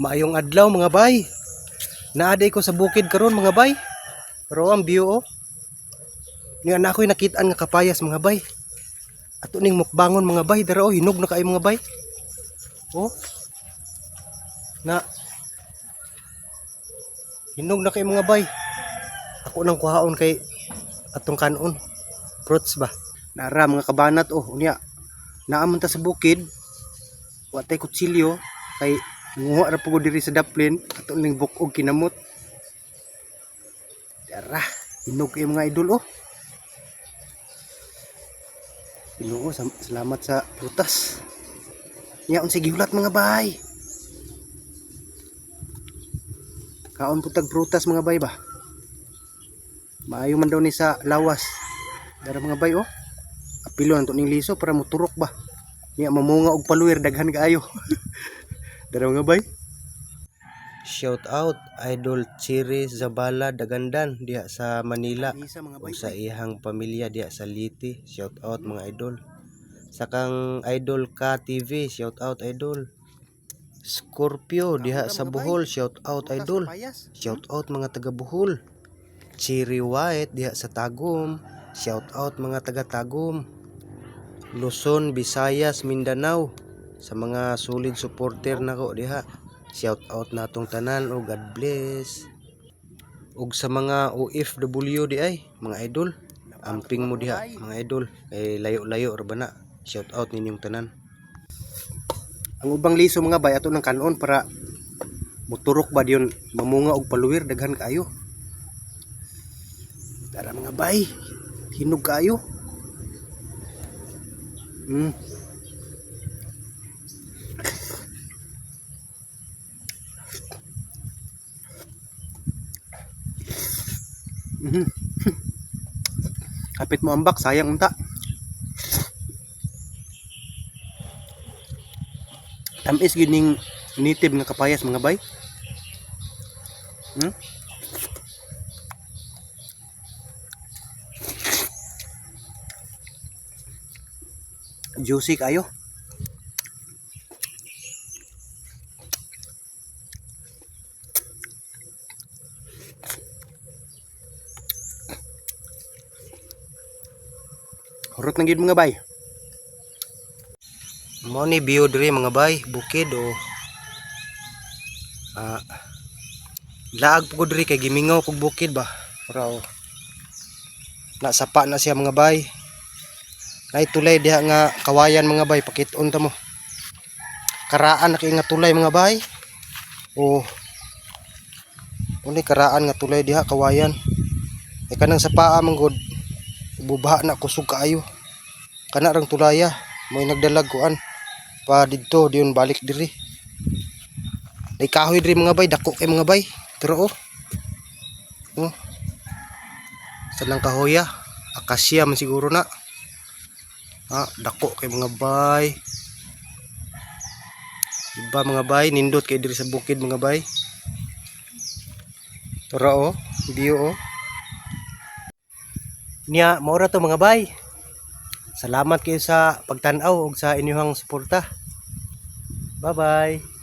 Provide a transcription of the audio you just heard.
Maayong adlaw mga bay. Naaday ko sa bukid karon mga bay. Pero ang view oh. Ni anak ko'y nakitaan nga kapayas mga bay. Ato ning mukbangon mga bay, dara oh hinog na kay mga bay. Oh. Na Hinog na kay mga bay. Ako nang kuhaon kay atong kanon. Fruits ba? Nara mga kabanat oh, unya. Naaman ta sa bukid. Wa tay kutsilyo kay nguha ra pugod diri sa daplin ato ning bukog kinamot. Dara, hinog kay mga idol oh. Ginoo, sam- salamat sa prutas. Nya unsa gihulat mga bay. Kaon putag prutas mga bay ba? Maayo man daw ni sa lawas. Dara mga bay oh. Apilo nanto ning liso para moturok ba. Niya mamunga og paluwer daghan kaayo. Dara mga bay. Shout out Idol Chiri Zabala Dagandan diha sa Manila ug sa iyang pamilya diha sa Liti. Shout out mga idol. Sa kang Idol Ka TV, shout out idol. Scorpio diha sa Bohol, shout out idol. Shout out mga taga Bohol. Cherry White diha sa Tagum. Shout out mga taga Tagum. Luzon, Visayas, Mindanao. Sa mga solid supporter nako diha. Shout out natong tanan o God bless. Ug sa mga OFW di ay, mga idol. Amping mo diha, mga idol. Kay layo-layo ra na. Shout out ninyong tanan. Ang ubang liso mga bay ato ng kanon para muturok ba diyon mamunga og paluwir daghan kaayo. Tara mga bay, hinog kaayo. Mm. Kapit mo ambak, sayang unta. Tamis gining native nga kapayas mga bay. Hmm? Juicy kayo. Hurot na gid mga bay. Mo ni view diri mga bay, bukid o ah laag ko diri kay gimingaw kog bukid ba. Para o nasapa na siya mga bay. Nay tulay diha nga kawayan mga bay, pakit-on ta mo. Karaan na kay nga tulay mga bay. O Uni karaan nga tulay diha kawayan. Ay kanang sa paa manggod bubaha na kusog kaayo. Kana rang tulaya, may nagdalag kuan pa didto diyon balik diri. Day kahoy diri mga bay, dako kay mga bay. Pero oh. Oh. Sa lang kahoya, akasya man siguro na. Ha, dako kay mga bay. Iba mga bay, nindot kay diri sa bukid mga bay. Pero oh, view oh. Nya, maura to mga bay. Salamat kayo sa pagtanaw ug sa inyong suporta. Bye-bye.